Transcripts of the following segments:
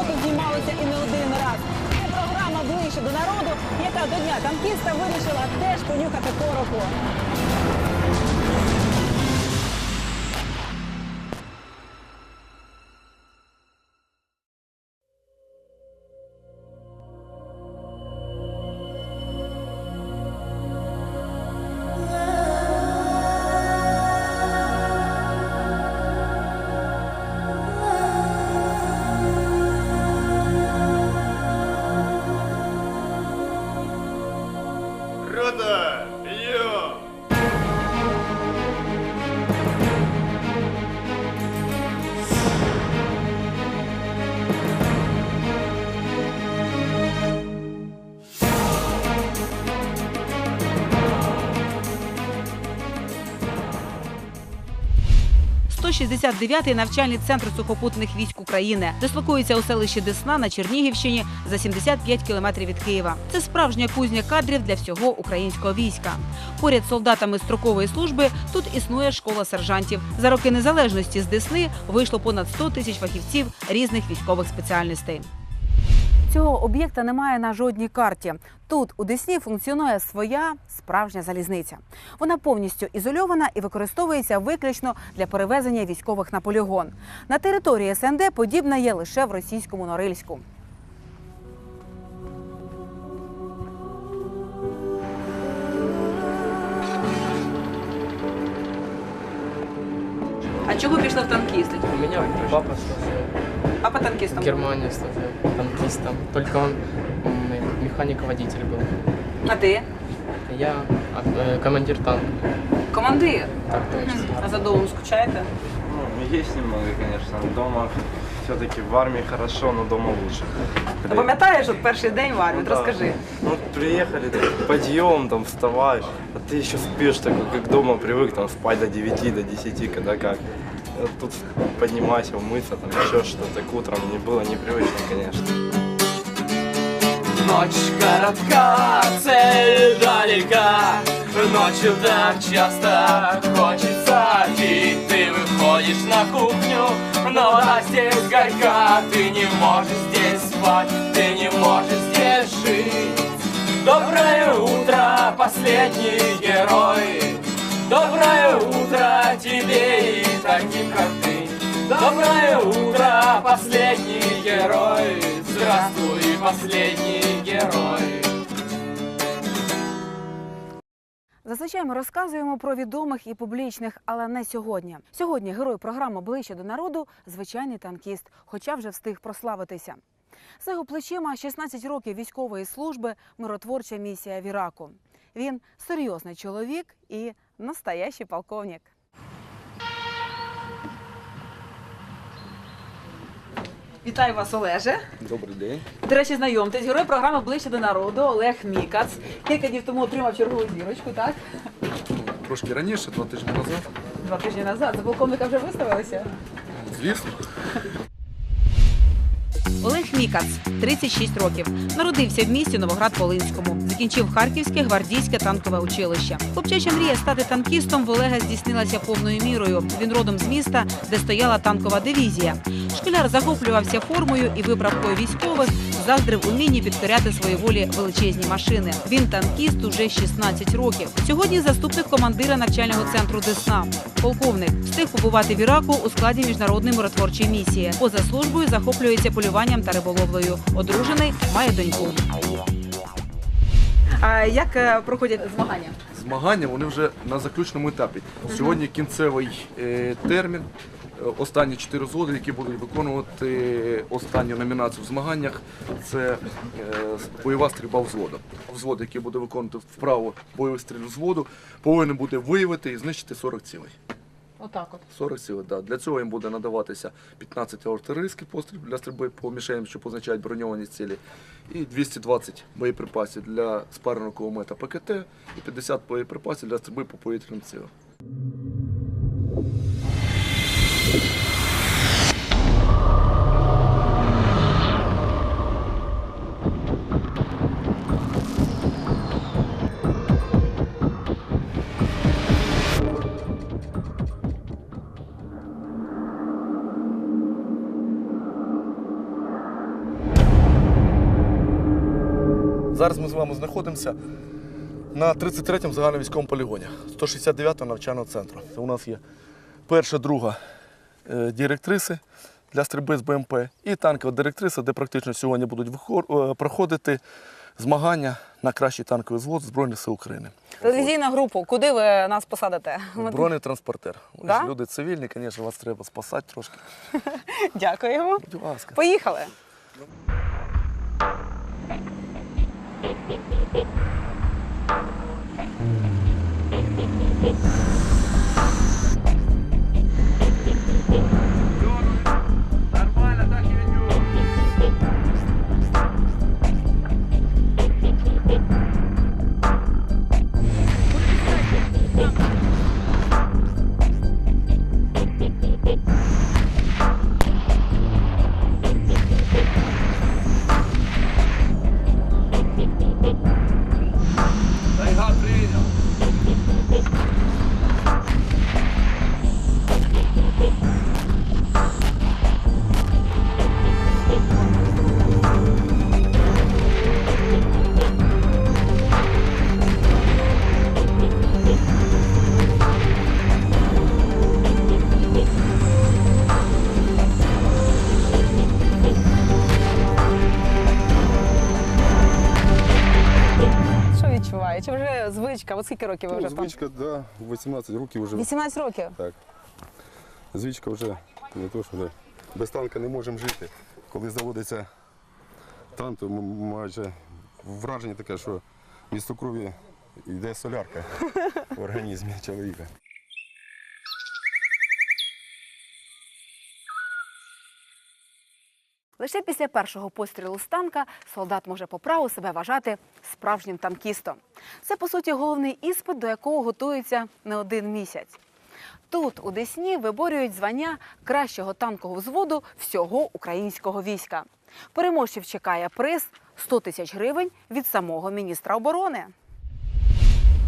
хоча знімалися і не один раз. Це програма ближче до народу, яка до дня танкіста вирішила теж понюхати пороху. 169-й навчальний центр сухопутних військ України дислокується у селищі Десна на Чернігівщині за 75 кілометрів від Києва. Це справжня кузня кадрів для всього українського війська. Поряд з солдатами строкової служби тут існує школа сержантів. За роки незалежності з Десни вийшло понад 100 тисяч фахівців різних військових спеціальностей. Цього об'єкта немає на жодній карті. Тут у Десні функціонує своя справжня залізниця. Вона повністю ізольована і використовується виключно для перевезення військових на полігон. На території СНД подібна є лише в російському Норильську. А чого пішли в танкісти? У меня папа служил А по танкістам? в Германии служил танкистом. Только он м, механик-водитель был. А ти? Я а, э, командир танка. Командир. Так точно. А за домом скучаєте? Ну, есть немного, конечно. Дома все-таки в армии хорошо, но дома лучше. Ти пам'ятаєш от перший день в армії? Ну, От да. Розкажи. Ну, приехали, там, подъем, там, вставаешь, а ты еще спишь, такой, как дома привык, там, спать до 9, до 10, когда как. Тут поднимайся, умыться, там, еще что-то, к утрам не было непривычно, конечно. Ночь коротка, цель далека. Ночью так часто хочется пить Ты выходишь на кухню, но вода здесь горька. Ты не можешь здесь спать, ты не можешь здесь жить. Доброе утро, последний герой. Доброе утро тебе и таким, как ты Доброе утро, последний герой Здравствуй, последний герой Зазвичай ми розказуємо про відомих і публічних, але не сьогодні. Сьогодні герой програми ближче до народу звичайний танкіст, хоча вже встиг прославитися. За його плечима 16 років військової служби, миротворча місія в Іраку. Він серйозний чоловік і настоящий полковник. Вітаю вас, Олеже. Добрий день. До речі, знайомтесь, герой програми ближче до народу Олег Мікац. Кілька днів тому отримав чергову зірочку, так? Трошки раніше, два тижні назад. Два тижні назад. За полковника вже виставилися. Звісно. Олег Мікац, 36 років. Народився в місті Новоград-Волинському. Закінчив Харківське гвардійське танкове училище. Хлопчача мрія стати танкістом в Олега здійснилася повною мірою. Він родом з міста, де стояла танкова дивізія. Школяр захоплювався формою і виправкою військових, заздрив умінні підкоряти свої волі величезні машини. Він танкіст уже 16 років. Сьогодні заступник командира навчального центру Десна. Полковник встиг побувати в Іраку у складі міжнародної миротворчої місії. Поза службою захоплюється полюванням та риболовлею. Одружений, має доньку. А як е, проходять змагання? Змагання вони вже на заключному етапі. Сьогодні кінцевий е, термін. Е, Останні чотири взводи, які будуть виконувати останню номінацію в змаганнях, це бойова стрільба взводу. Взвод, який буде виконувати вправо бойовий стріль взводу, повинен буде виявити і знищити 40 цілей. Отак от. 40 сіл, да. Для цього їм буде надаватися 15 артилерійських пострілів для стрільби по мішеням, що позначають броньовані цілі, і 220 боєприпасів для спареного кулемета ПКТ і 50 боєприпасів для стрільби по повітряним цілям. Ми знаходимося на 33-му загальновійськовому полігоні 169-го навчального центру. Це у нас є перша, друга е, директриси для стрільби з БМП і танкова директриса, де практично сьогодні будуть е, проходити змагання на кращий танковий звод Збройних сил України. Телевізійна група, куди ви нас посадите? Бронетранспортер. Ви Да? люди цивільні, звісно, вас треба спасати трошки. Дякуємо. Будь ласка. Поїхали. Нормально, так скільки років ви вже Ну, там? звичка, да, 18 років вже. 18 років. Так. Звичка вже не то, що без танка не можемо жити. Коли заводиться танк, то м- майже враження таке, що місто крові йде солярка в організмі чоловіка. Лише після першого пострілу з танка солдат може по праву себе вважати справжнім танкістом. Це, по суті, головний іспит, до якого готуються не один місяць. Тут, у Десні, виборюють звання кращого танкового взводу всього українського війська. Переможців чекає приз 100 тисяч гривень від самого міністра оборони.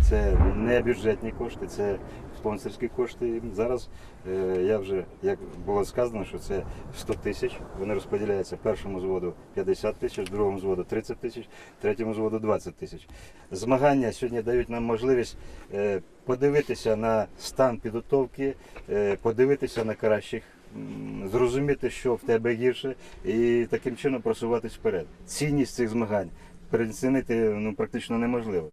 Це не бюджетні кошти, це спонсорські кошти. Зараз е, я вже, як було сказано, що це 100 тисяч. Вони розподіляються першому зводу 50 тисяч, другому зводу 30 тисяч, третьому зводу 20 тисяч. Змагання сьогодні дають нам можливість е, подивитися на стан підготовки, е, подивитися на кращих. Зрозуміти, що в тебе гірше, і таким чином просуватись вперед. Цінність цих змагань переоцінити ну, практично неможливо.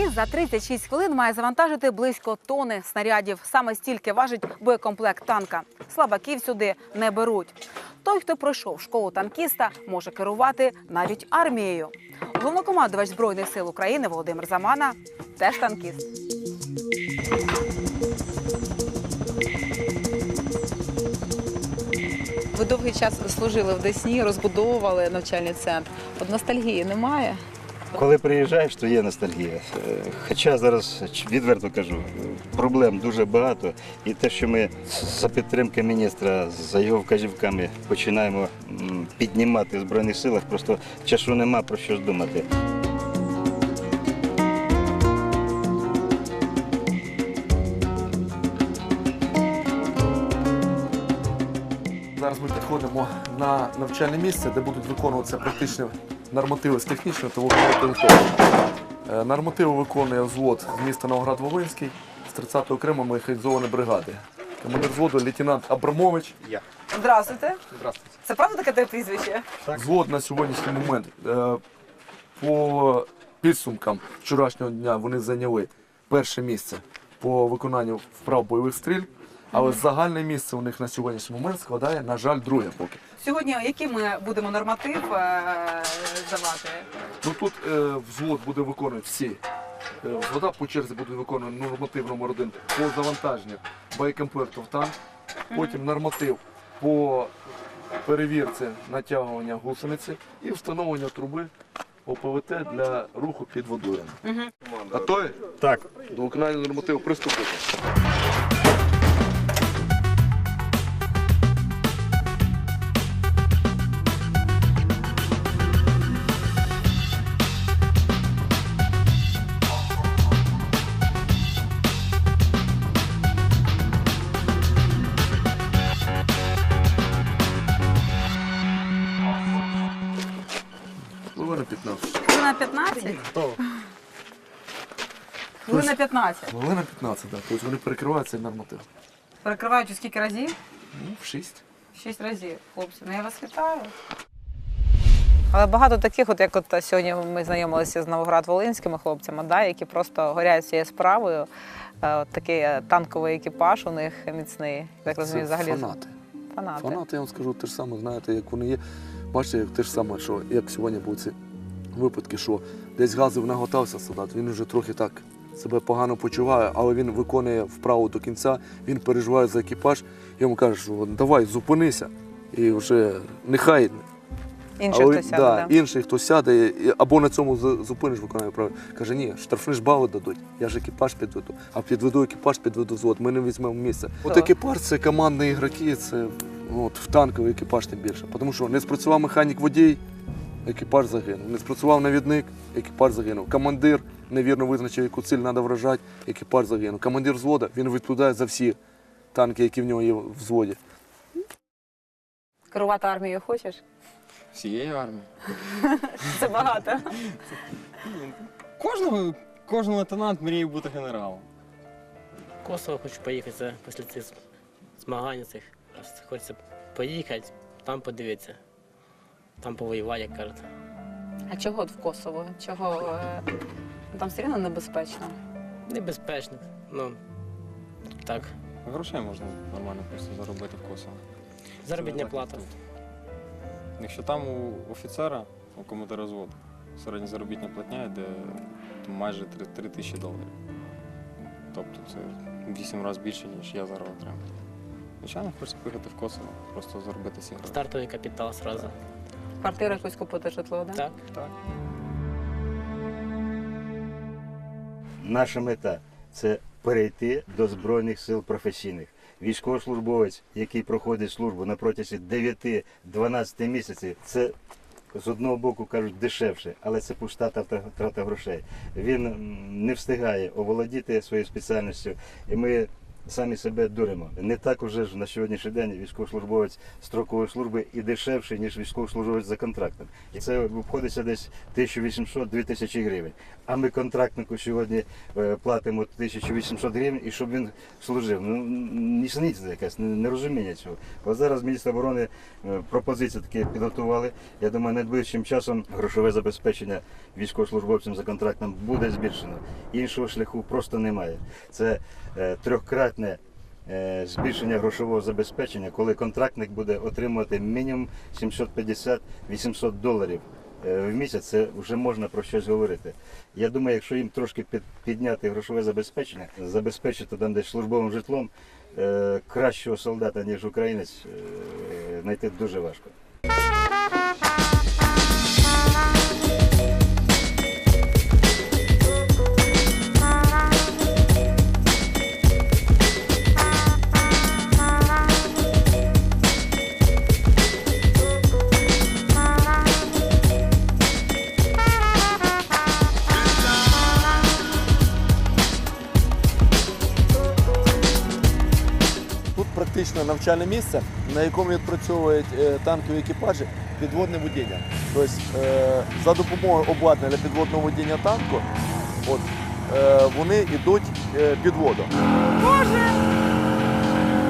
Справжній за 36 хвилин має завантажити близько тони снарядів. Саме стільки важить боєкомплект танка. Слабаків сюди не беруть. Той, хто пройшов школу танкіста, може керувати навіть армією. Головнокомандувач збройних сил України Володимир Замана теж танкіст. Ви довгий час служили в Десні, розбудовували навчальний центр. От ностальгії немає. Коли приїжджаєш, то є ностальгія. Е, Хоча зараз відверто кажу, проблем дуже багато. І те, що ми за підтримки міністра, за його вказівками починаємо піднімати в Збройних силах, просто часу нема про що думати. Зараз ми підходимо на навчальне місце, де будуть виконуватися практичні нормативи з технічної та вогневої підготовки. Е, Нормативи виконує взвод з міста Новоград-Волинський з 30-ї окремої механізованої бригади. Командир взводу лейтенант Абрамович. Здравствуйте. Це правда таке те прізвище? Взвод на сьогоднішній момент е, по підсумкам вчорашнього дня вони зайняли перше місце по виконанню вправ бойових стріль. Але загальне місце у них на сьогоднішній момент складає, на жаль, друге поки. Сьогодні який ми будемо норматив е, давати? Ну тут е, взвод буде виконувати всі. Е, взвода по черзі будуть виконувати норматив номер один по завантаженню боєкомплекту в танк. Потім норматив по перевірці натягування гусениці і встановлення труби ОПВТ для руху під водою. Готові? Так. До виконання нормативу приступити. на 15. Хвилина 15? О, Хвилина 15. Хвилина 15, так. Тобто вони перекриваються норматив. Перекривають у скільки разів? Ну, в 6. Шість разів, хлопці. Ну я вас вітаю. Але багато таких, от як от сьогодні ми знайомилися з Новоград-Волинськими хлопцями, да, які просто горять цією справою. Е, от такий е, танковий екіпаж у них міцний. Я розумію, взагалі фанати. фанати. Фанати, я вам скажу, те ж саме, знаєте, як вони є. Бачите, як те ж саме, що як сьогодні був цей випадки, що десь газив наготався солдат, він вже трохи так себе погано почуває, але він виконує вправу до кінця, він переживає за екіпаж, йому кажуть, що давай, зупинися. І вже нехай Інший але, хтось сяде, да, да. інший хто сяде, або на цьому зупиниш виконання права. Каже, ні, штрафні ж бали дадуть. Я ж екіпаж підведу. А підведу екіпаж, підведу взвод. Ми не візьмемо місце. От екіпаж це командні ігроки, це от, в танковий екіпаж тим більше. Тому що не спрацював механік водій, екіпаж загинув. Не спрацював навідник, екіпаж загинув. Командир невірно визначив, яку ціль треба вражати, екіпаж загинув. Командир взвода він відповідає за всі танки, які в нього є в взводі. Керувати армією хочеш? Всією армією. Це багато. Кожного, кожен лейтенант мріє бути генералом. Косово хочу поїхати це після цих змагань цих. Хочеться поїхати, там подивитися. Там повоювати, як кажуть. А чого от в Косово? Чого е, там все одно небезпечно? Небезпечно. Ну, так. Грошей можна нормально просто заробити в Косово. Заробітня Це плата. тут. Якщо там у офіцера, у командира зводу, середня заробітня платня йде там, майже 3, 3 тисячі доларів. Тобто це 8 разів більше, ніж я зараз отримую. Звичайно, хочеться поїхати в Косово, просто заробити ці гроші. Стартовий капітал одразу. Квартиру якусь купити житло, да? Так. Так. Наша мета це перейти до Збройних сил професійних. Військовослужбовець, який проходить службу на протязі 9-12 місяців, це з одного боку кажуть дешевше, але це пуста трата- трата грошей. Він не встигає оволодіти своєю спеціальністю, і ми самі себе дуримо. Не так уже ж на сьогоднішній день військовослужбовець строкової служби і дешевший, ніж військовослужбовець за контрактом. І це обходиться десь 1800-2000 гривень. А ми контрактнику сьогодні е, платимо 1800 гривень, і щоб він служив. Ну нісениця якась, не- нерозуміння цього. От зараз міністр оборони е, пропозиції такі підготували. Я думаю, найближчим часом грошове забезпечення військовослужбовцям за контрактом буде збільшено. Іншого шляху просто немає. Це трьохкратне е, збільшення грошового забезпечення, коли контрактник буде отримувати мінімум 750-800 доларів е, в місяць, це вже можна про щось говорити. Я думаю, якщо їм трошки під- підняти грошове забезпечення, забезпечити там десь службовим житлом, е, кращого солдата, ніж українець, е, знайти дуже важко. Навчальне місце, на якому відпрацьовують е, танкові екіпажі підводне водіння. Тобто е, за допомогою обладнання для підводного водіння танку от, е, вони йдуть під воду.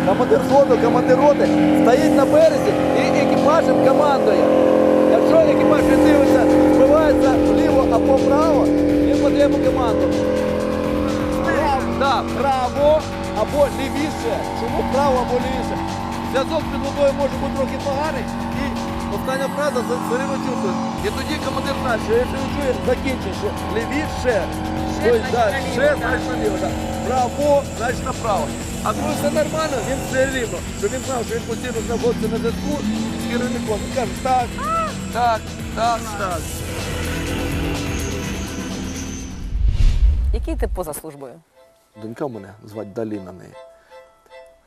Командир взводу, командир роти стоїть на березі і екіпажем командує. Якщо екіпаж не дивиться, збивається вліво або вправо, він йому команду. Право, да, право або лівіше. Чому право або лівіше? Зв'язок під водою може бути трохи поганий і остання фраза за- все рівно чувствує. І тоді командир знає, що якщо він чує, закінчує, що лівіше, тобто, да, ще, значить наліво. Да. Право, значить направо. А коли все нормально, він все рівно. Щоб він знав, що він постійно знаходиться на зв'язку з керівником. Він каже, так, так, так, так. Який ти поза службою? Донька в мене звати Далі на неї.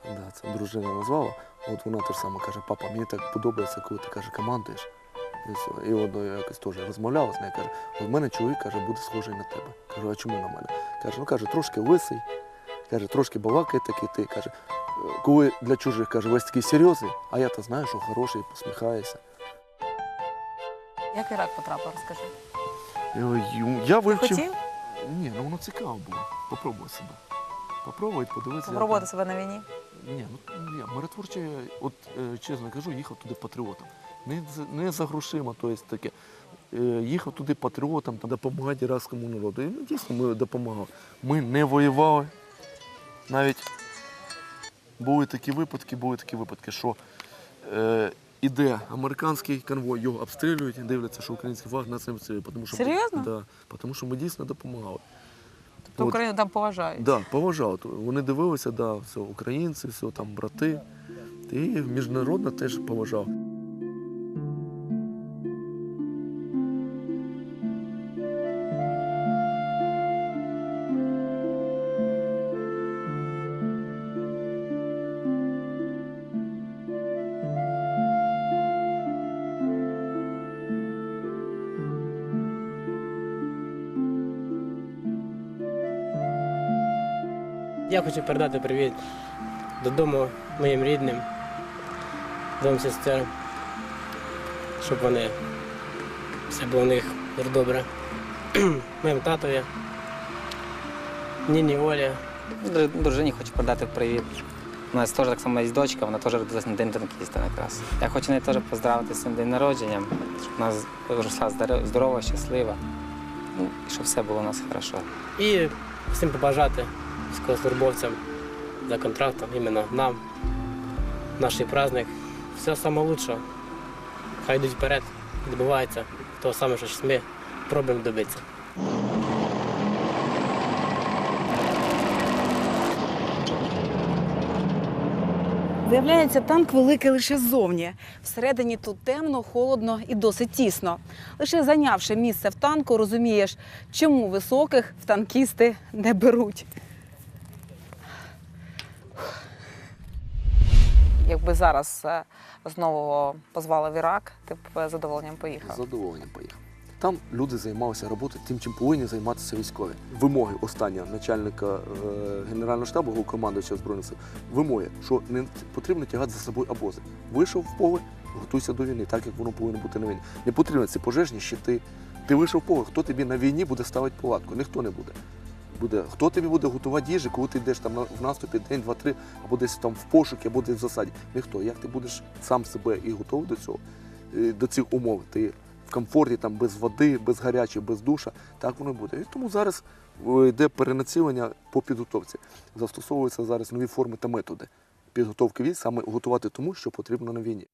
Да, це дружина назвала. От вона теж саме каже, папа, мені так подобається, коли ти каже, командуєш. І, все. і я якось теж розмовляла з нею, каже, от в мене чоловік каже, буде схожий на тебе. Кажу, а чому на мене? Каже, ну каже, трошки лисий, каже, трошки балакає такий ти. Каже, «Е, коли для чужих каже, весь такий серйозний, а я то знаю, що хороший, посміхаєшся. Як Ірак потрапив, розкажи. Я вивчив. Хотів? Ні, ну воно цікаво було. Попробуй себе. Попробуй, подивитися. як там. себе на війні. Ні, ну я миротворче, от е, чесно кажу, їхав туди патріотом. Не, за- не за грошима, то є таке. Е, їхав туди патріотом, там, допомагати іракському народу. І ну, дійсно ми допомагали. Ми не воювали. Навіть були такі випадки, були такі випадки, що е, іде американський конвой, його обстрілюють, дивляться, що український флаг на цим обстрілює. Тому що, Серйозно? Да, тому що ми дійсно допомагали. Тобто От. Україну там поважають. Да, поважав. Вони дивилися, да, все, українці, все там брати. І міжнародно теж поважав. Я хочу передати привіт додому моїм рідним, двом сестер, щоб вони все було у них добре. Моїм татові, Ніні Олі. Дружині хочу передати привіт. У нас теж так само є дочка, вона теж родилась на день танкіста якраз. Я хочу неї теж поздравити з цим день народженням, щоб вона росла здорова, щаслива, ну, і щоб все було у нас хорошо. І всім побажати військовослужбовцям за контрактом, іменно нам, наш праздник. Все лучшого. Хай йдуть вперед, добиваються того саме, що ми пробуємо добитися. Виявляється, танк великий лише ззовні. Всередині тут темно, холодно і досить тісно. Лише зайнявши місце в танку, розумієш, чому високих в танкісти не беруть. Якби зараз е, знову позвали в Ірак, ти б е, задоволенням поїхав. задоволенням поїхав. Там люди займалися роботою тим, чим повинні займатися військові. Вимоги останнього начальника е, генерального штабу, головкомандуючого збройних сил, вимоги, що не потрібно тягати за собою обози. Вийшов в поле, готуйся до війни, так як воно повинно бути на війні. Не потрібно ці пожежні щити. Ти вийшов в поле, хто тобі на війні буде ставити палатку? Ніхто не буде. Буде хто тобі буде готувати їжі, коли ти йдеш там в наступі день, два, три, або десь там в пошуки, або десь в засаді. Ніхто. Як ти будеш сам себе і готовий до цього, е, до цих умов? Ти в комфорті, там без води, без гарячої, без душа, так воно і буде. І тому зараз е, йде перенацілення по підготовці. Застосовуються зараз нові форми та методи підготовки військ, саме готувати тому, що потрібно на війні.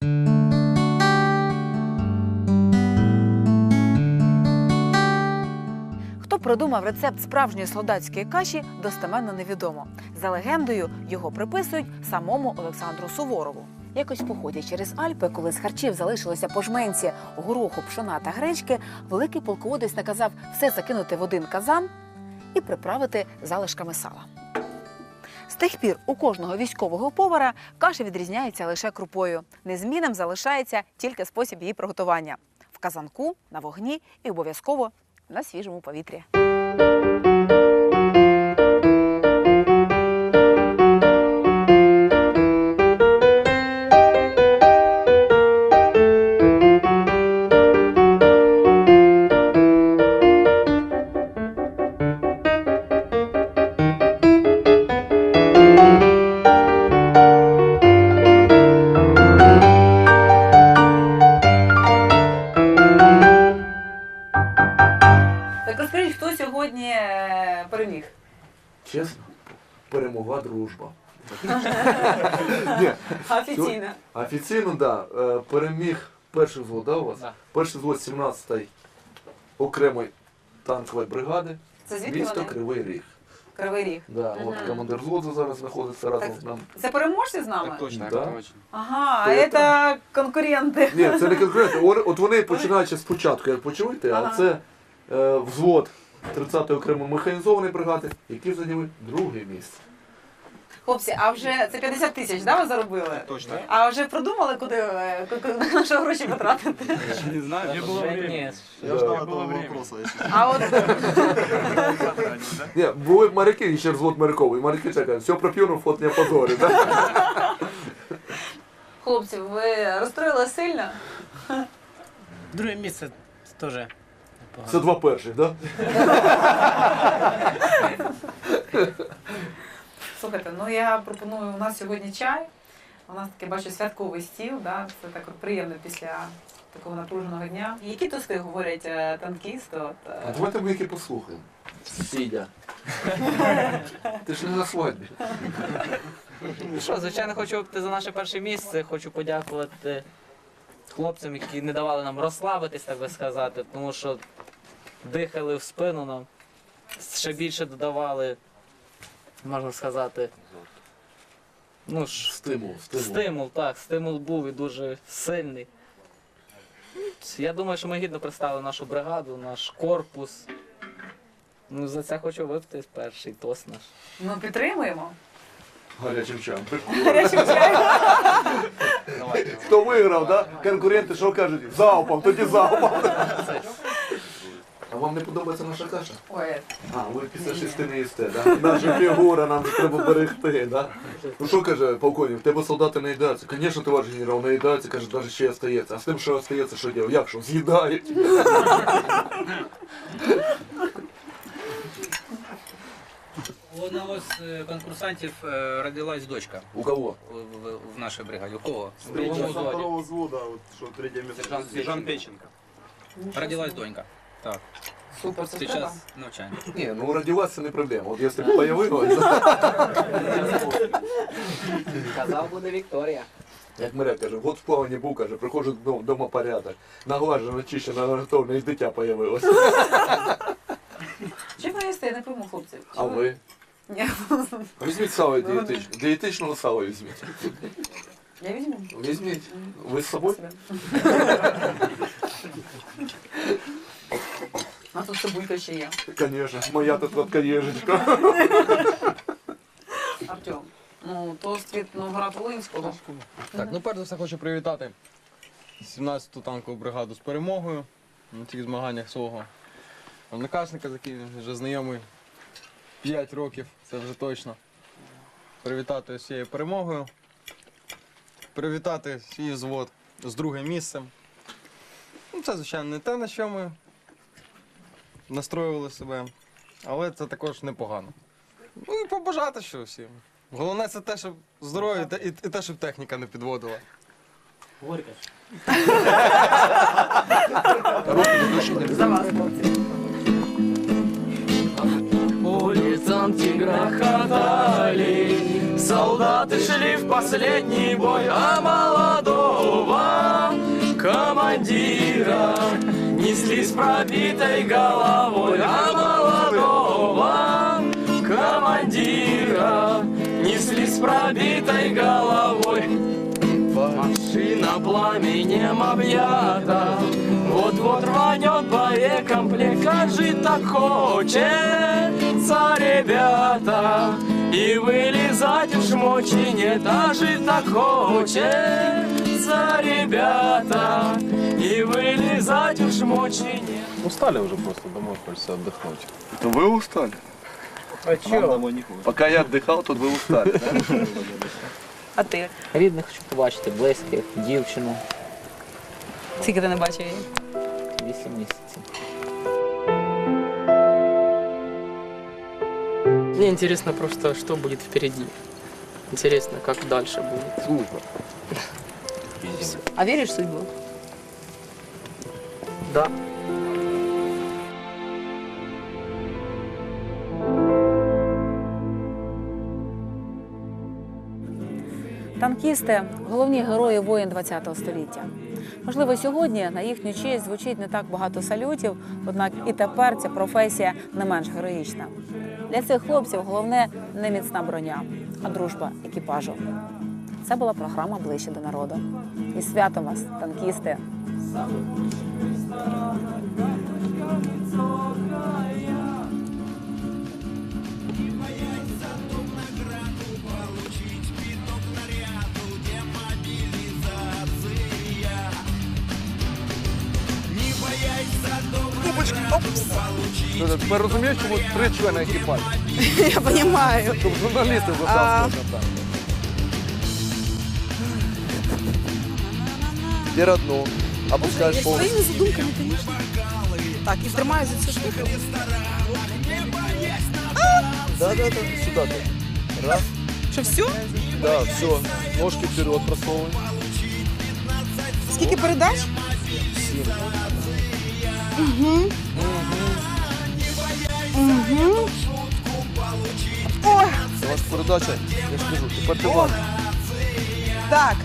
Хто придумав рецепт справжньої солдатської каші, достеменно невідомо. За легендою, його приписують самому Олександру Суворову. Якось поході через Альпи, коли з харчів залишилося по жменці гороху, пшона та гречки, великий полководець наказав все закинути в один казан і приправити залишками сала. З тих пір у кожного військового повара каша відрізняється лише крупою. Незмінним залишається тільки спосіб її приготування в казанку, на вогні і обов'язково на свіжому повітрі. Переміг? Чесно, перемогла дружба. Ні, Офіційно. Офіційно, так. Да. Переміг перший взвод, да, у вас? Да. Перший взвод 17-ї окремої танкової бригади. Це звідки Місто вони? Кривий Ріг. Кривий ріг. Да, от командир взводу зараз знаходиться разом Так. з нами. Це переможці з нами? точно, Да. это точно. Ага, а я це конкуренти. Ні, це не конкретно. От вони починаючи спочатку, як почуєте, Ага. а це е, взвод 30-ї окремої механізованої бригади, які зайняли друге місце. Хлопці, а вже це 50 тисяч, да, ви заробили? Точно. А вже продумали, куди, ку- ку- на що гроші потратити? Не знаю, не было времени. Я ждал этого вопроса, А от Ні, були моряки, і ще взвод моряковий. Моряки чекають, все проп'юну, флот не позорі. Да? хлопці, ви розстроїли сильно? Друге місце теж. Це два перших, так? Слухайте, ну я пропоную, у нас сьогодні чай. У нас таке бачу святковий стіл, да? це так приємно після такого напруженого дня. Які тости говорять е, танкісти? От, е, А давайте ми які послухаємо. Сідя. Ти ж не на свадьбі. Ну Що, звичайно, хочу за наше перше місце. Хочу подякувати хлопцям, які не давали нам розслабитись, так би сказати, тому що дихали в спину нам, ще більше додавали, можна сказати. Ну, ж, Стимул, стимул. стимул, так, стимул був і дуже сильний. Я думаю, що ми гідно представили нашу бригаду, наш корпус. Ну, за це хочу випити перший тост наш. Ну, підтримуємо. Гарячим чаєм. Гарячим чаєм. Хто виграв, да? Конкуренти що кажуть? Залпом, тоді залпом. Вам не подобається наша каша? Ой, А, ви після шести не їсте, да? Наша фігура нам треба берегти, да? Ну що каже полковник, в тебе солдати не їдаються. Звісно, товариш генерал, не їдаються, каже, навіть ще остається. А з тим, що остається, що діло? Як що? З'їдають. У одного з е, конкурсантів е, родилась дочка. У кого? В, в, в нашій бригаді. У кого? С второго взвода, вот что третье место. Сержант Сержант Печенко. Родилась донька. Так. Супер, це треба. Сейчас навчання. Ні, ну родилась це не проблема. От якщо б появилось, Казав буде Вікторія. як Миря каже, год в плаванні був, каже, приходжу додому, вдома порядок. Наглажено, чищено, наготовлено, і дитя появилось. Чи ви їсте? Я не пойму, хлопці. Чи А ви? Ні. Візьміть сало дієтичне. Дієтичного сала візьміть. Я візьму. Візьміть. Ви з собою? А тут цибулька ще є. Звісно, моя тут сладка єжечка. Артем, ну, тост від Новгород Волинського. Так, ну перш за все хочу привітати 17-ту танкову бригаду з перемогою на цих змаганнях свого однокашника, з яким він вже знайомий 5 років, це вже точно. Привітати з цією перемогою. Привітати свій взвод з другим місцем. Ну, це, звичайно, не те, на що ми настроювали себе, але це також непогано. Ну і побажати що всім. Головне це те, щоб здоров'я та- і, і те, щоб техніка не підводила. Горька. За вас, хлопці. Улицам грохотали, солдаты шли в последний бой, а молодого командира несли с пробитой головой, а молодого командира. Несли с пробитой головой. Машина пламенем объята, вот-вот рванет боекомплект, как же так хочется, ребята, и вылезать уж мочи нет, а же так хочется, ребята, и вылезать уж мочи нет. Устали уже просто домой, хочется отдохнуть. То ви устали? А чого? Поки я віддихав, тут ви устали. А ти? Рідних хочу побачити, близьких, дівчину. Скільки ти не бачив її? Вісім місяців. Мне интересно просто, что будет впереди. Интересно, как дальше будет. Служба. А віриш в судьбу? Да. Танкісти головні герої воїн ХХ століття. Можливо, сьогодні на їхню честь звучить не так багато салютів, однак і тепер ця професія не менш героїчна. Для цих хлопців головне не міцна броня, а дружба екіпажу. Це була програма ближче до народу. І свято вас, танкісти! Тепер розумієш, чому три члени екіпажу? Я понимаю. Щоб журналісти А. Теперь одну. Опускаешь полностью. своими задумками, конечно. Так, і тримаю за цю штуку. Да, да, да, сюда ты. Раз. Що все? Да, все. Ножки вперед просовывай. Скільки передач? Угу. Угу. Ой, Це ваша передача. Я ж кажу, тепер ти О. вам. так.